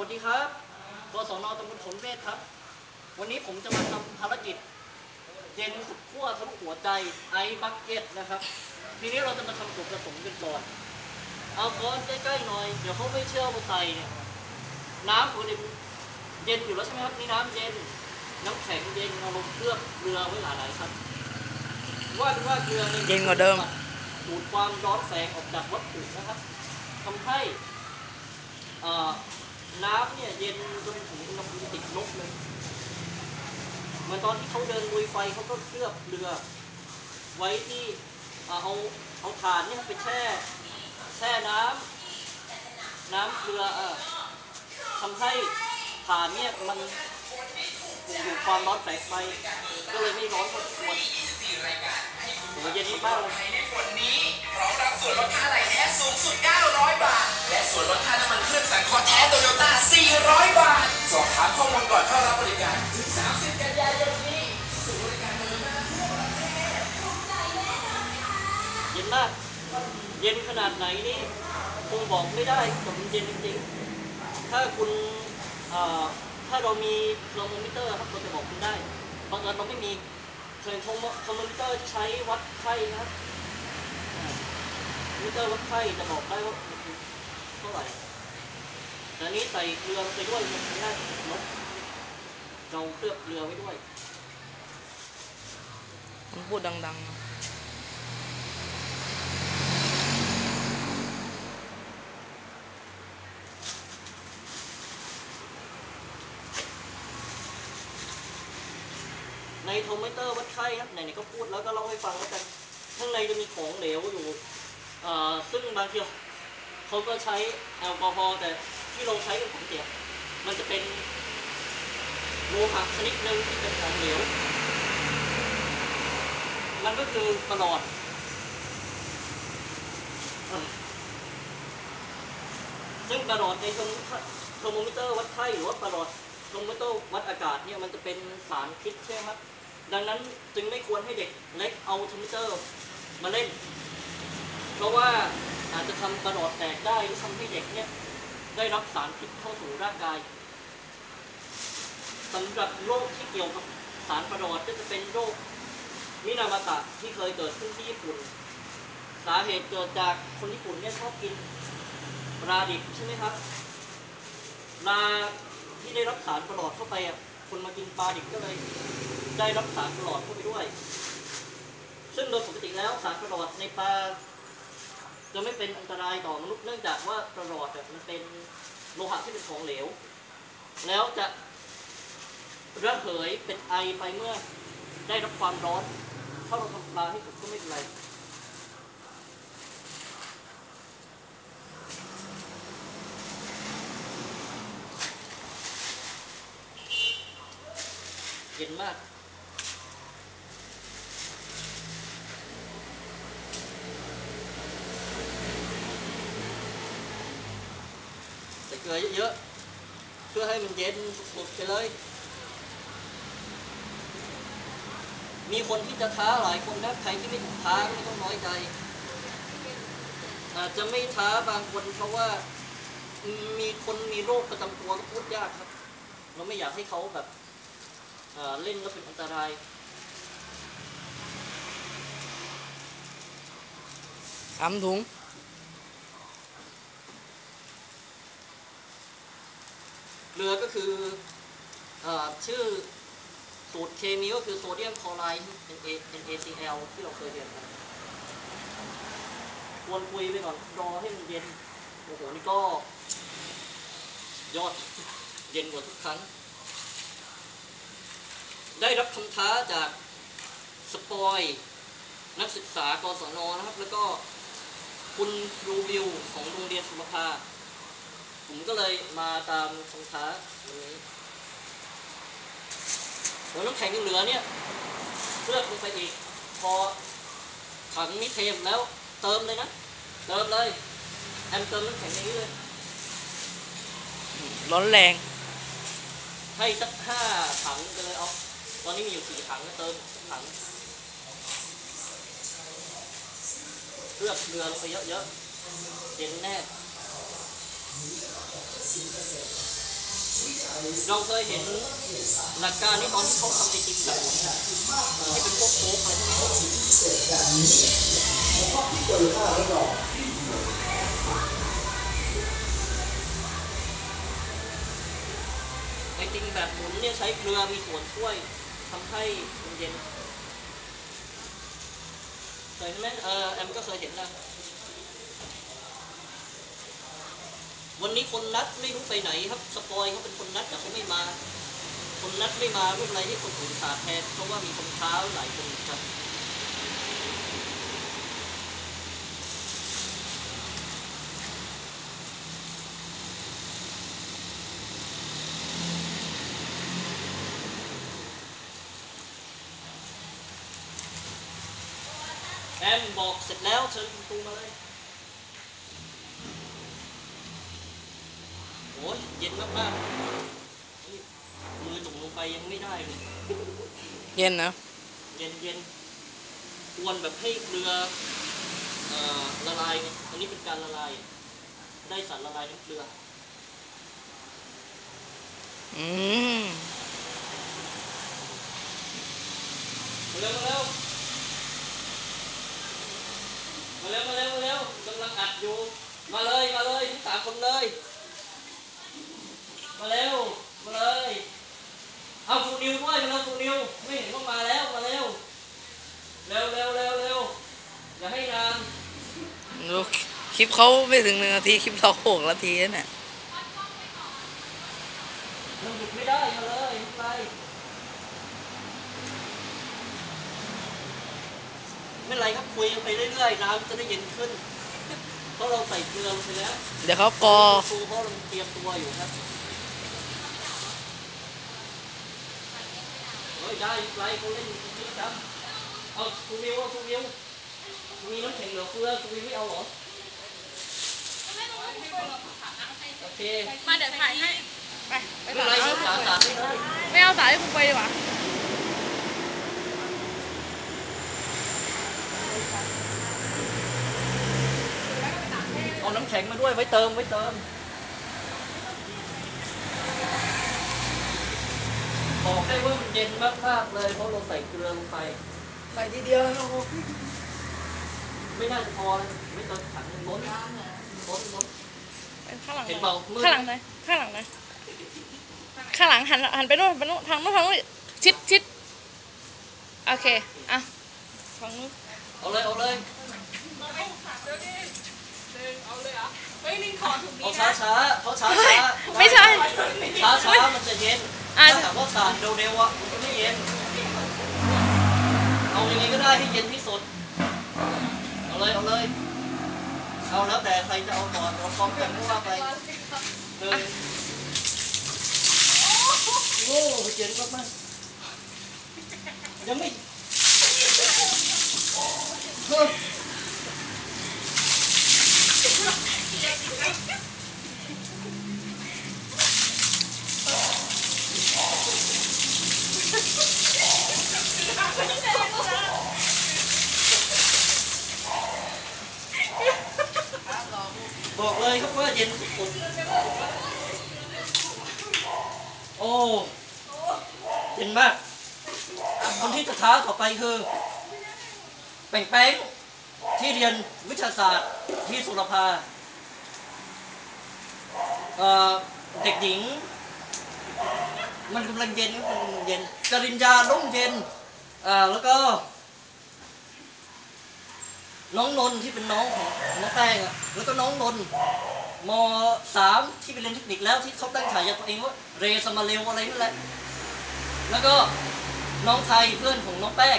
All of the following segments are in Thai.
วัสดีครับกศนตำบลผลเวทครับ วันนี้ผมจะมาทำภารกิจ เย็นสุดขั้วทะลุหัวใจไอบักเก็ตนะครับ ทีนี้เราจะมาทำส่วนผสมกันก่อน เอาก้อนใกล้ๆหน่อย เดี๋ยวเขาไม่เชื่อว่าใส่เนี่ยน้ำปกติเย็นอยู่แล้วใช่ไหมครับนี่น้ำเย็น น้ำแข็งเย็นเอาลงเคลือบเกลือไว้หลายๆชั้นว่ากันว่าเกลือเนี่ยเย็นกว่าเดิมดูดความร้อนแสงออกจากวัตถุนะครับทำให้เอ่อ น้ำเนี่ยเย็นจนถึงอุณหภูมิติดลบเลยเหมือนตอนที่เขาเดินลุยไฟเขาก็เคลือบเกลือ ไว้ที่เอาเอาถ่านเนี่ยไปแช่แช่น้ำน้ำเกลือเออทำให้ถ่านเนี่ยมันดูดความร้อนแสงไป ก็เลยไม่ร้อนเท่าที่ควรโหเย็นมากเลย 400 บาท สอบถามข้อมูลก่อนเข้ารับบริการ ถึง 30 กันยายนนี้ศูนย์บริการโตโยต้าทั่วประเทศเย็นมาก เย็นขนาดไหนนี่คงบอกไม่ได้แต่มันเย็นจริงๆ ถ้าคุณถ้าเรามีเทอร์โมมิเตอร์ครับเราจะบอกคุณได้ บางเอิญเราไม่มีเทอร์โมเทอร์โมมิเตอร์ใช้วัดไข้ครับมิเตอร์วัดไข้จะบอกได้ว่าเท่าไหร่ ต่อันนี้ใส่เกลือลงไปด้วยมันไม่ได้ลดเราเคลือบเกลือไว้ด้วยผมพูดดังๆนะในโทรมิเตอร์วัดไข้ครับไหนๆก็พูดแล้วก็เล่าให้ฟังแล้วกัน ข้างในจะมีของเหลวอยู่เอ่อซึ่งบางทีเขาก็ใช้แอลกอฮอล์แต่ ที่เราใช้กันปกติอะมันจะเป็นโลหะชนิดหนึ่งที่เป็นของเหลว มันก็คือประหลอดซึ่งประหลอดในโทรมิโทรโมมิเตอร์วัดไข้หรือว่าประหลอดโทรโมมิเตอร์วัดอากาศเนี่ยมันจะเป็นสารพิษใช่ไหมครับดังนั้นจึงไม่ควรให้เด็กเล็กเอาโทรโมมิเตอร์มาเล่น เพราะว่าอาจจะทำประหลอดแตกได้หรือทำให้เด็กเนี่ย ได้รับสารพิษเข้าสู่ร่างกายสำหรับโรคที่เกี่ยวกับสารประหลอดก็จะเป็นโรคมินามาตะที่เคยเกิดขึ้นที่ญี่ปุ่น สาเหตุเกิดจากคนญี่ปุ่นเนี่ยชอบกินปลาดิบใช่ไหมครับปลาที่ได้รับสารประหลอดเข้าไปอะคนมากินปลาดิบก็เลยได้รับสารประหลอดเข้าไปด้วย ซึ่งโดยปกติแล้วสารประหลอดในปลา จะไม่เป็นอันตรายต่อมนุษย์เนื่องจากว่าประหลอดมันเป็นโลหะที่เป็นของเหลว แล้วจะระเหยเป็นไอไปเมื่อได้รับความร้อน ถ้าเราทำปลาให้สุกก็ไม่เป็นไรเย็นมาก ใส่เก ลือเยอะๆเพื่อให้มันเย็นสุดๆไปเลย มีคนที่จะท้าหลายคนนะใครที่ไม่ถูกท้าก็ไม่ต้องน้อยใจ อาจจะไม่ท้าบางคนเพราะว่ามีคนมีโรคประจำตัวก็พูดยากครับ เราไม่อยากให้เขาแบบเล่นแล้วเป็นอันตรายสามถุง เกลือก็คืออชื่อสูตรเคมีก็คือโซเดียมคลอไรด์ NaCl ที่เราเคยเรียนกันควรคุยไปก่อนรอให้มันเย็น โอ้โห นี่ก็ ยอดเย็นกว่าทุกครั้ง ได้รับคำท้าจากสปอย นักศึกษากศนนะครับ แล้วก็คุณครูวิวของโรงเรียนสุรภา ผมก็เลยมาตามคำท้าวันนี้แล้วน้ำแข็งยังเหลือเนี่ยเลือกลงไปอีก พอถังนี้เทมแล้วเติมเลยนะ เติมเลยแอมเติมน้ำแข็งในนี้เลย ร้อนแรง ให้สักห้าถังไปเลยเอาตอนนี้มีอยู่สี่ถังก็เติมสักถังเลือกเกลือลงไปเยอะๆเย็นแน่ เราเคยเห็นหลักการนี้ตอนที่เขาทำไอติมแบบนี้ที่เป็นพวกโค้กอะไรพวกนี้ไอติมแบบหมุนเนี่ยใช้เกลือมีส่วนช่วยทำให้มันเย็นเคยเห็นไหมเออแอมก็เคยเห็นนะ วันนี้คนนัดไม่รู้ไปไหนครับ สปอยเขาเป็นคนนัดแต่เขาไม่มา คนนัดไม่มาไม่เป็นไรที่คนอื่นขาดแทนเพราะว่ามีคนเท้าหลายคนครับแอมบอกเสร็จแล้วเชิญคุณครูมาเลย โอ้ย เย็นมากๆนี่มือจุ่มลงไปยังไม่ได้เลยเย็นนะเย็นเย็นกวนแบบให้เกลือเอ่อละลายไงอันนี้เป็นการละลาย ได้สารละลายน้ำเกลือ อืมมาเร็วมาเร็วมาเร็วมาเร็วมาเร็วกำลังอัดอยู่ มาเลย มาเลยทั้งสามคนเลย มาเร็ว มาเลย เอาฟูนิวด้วยมาเร็วฟูนิว ไม่เห็นว่ามาแล้ว มาเร็ว เร็วเร็วเร็วเร็วอย่าให้นานดูคลิปเขาไม่ถึงหนึ่งนาที คลิปเราหกนาทีแล้วเนี่ยมันหยุดไม่ได้ มาเลยไม่เป็นไรไม่เป็นไรครับคุยกันไปเรื่อยๆ น้ำจะได้เย็นขึ้นเพราะเราใส่เกลือลงไปแล้ว เดี๋ยวเขากอครูเขากำลังเตรียมตัวอยู่ครับเฮ้ย ได้ไม่เป็นไรเขาเล่นนี่ครับเอาครูวิวเอาครูวิวมีน้ำแข็งเหลือเฟือครูวิวไม่เอาเหรอโอเคมาเดี๋ยวถ่ายให้ไปไปไม่เป็นไรสาครับสาสาไม่ได้ไม่เอาสายให้คุณไปดีกว่าเอาน้ำแข็งมาด้วยไว้เติมไว้เติม บอกได้ว่ามันเย็นมากๆเลยเพราะเราใส่เกลือลงไปไปทีเดียวแล้วไม่น่าจะพอเลยไม่เติมถังหนึ่งล้นล้นล้นเป็นข้างหลังหเห็นน่เปอล่ายมืดข้างหลังหน่อยข้างหลังหน่อยข้างหลังหันหันไปนู่นไปนู่นทางนู้นทางนู้นชิดชิดโอเคอะฝั่งนู้นเอาเลยเอาเลยเอาช้าช้าๆเขาช้าช้าไม่ใช่ช้าช้าๆมันจะเย็นอะ ถ้าหามว่าสาดเร็วๆอะมันก็ไม่เย็น เอาอย่างนี้ก็ได้ให้เย็นที่สุด เอาเลยเอาเลย เอาแล้วแต่ใครจะเอาก่อนเราพร้อมกันไม่ว่าไปเลยโอ้เย็นมากมากๆยังไม่ บอกเลยครับว่าเย็นสุดโอ้เย็นมาก คนที่จะท้าต่อไปคือ แป่งแป้งที่เรียนวิชาศาสตร์ที่สุรภาเอ่อเด็กหญิง มันกำลังเย็นมันกำลังเย็นจริญญาร่มเย็น อ่าแล้วก็ น้องนนท์ที่เป็นน้องของน้องแป้งอะแล้วก็น้องนนท์มสามที่ไปเรียนเทคนิคแล้วที่เขาตั้งฉายาตัวเองว่าเรสมาเรวอะไรนั่นแหละ แล้วก็น้องไทยเพื่อนของน้องแป้ง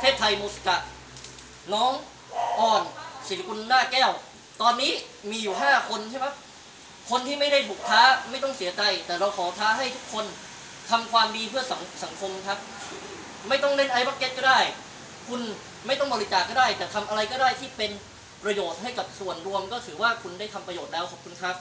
เทพไทยมุสกะ น้องอ่อนศิริกุลหน้าแก้ว ตอนนี้มีอยู่ห้าคนใช่ไหมคนที่ไม่ได้ถูกท้าไม่ต้องเสียใจ แต่เราขอท้าให้ทุกคนทำความดีเพื่อสังสังคมครับ ไม่ต้องเล่นไอบักเก็ตก็ได้ คุณไม่ต้องบริจาคก็ได้ แต่ทำอะไรก็ได้ที่เป็นประโยชน์ให้กับส่วนรวม ก็ถือว่าคุณได้ทำประโยชน์แล้วขอบคุณครับ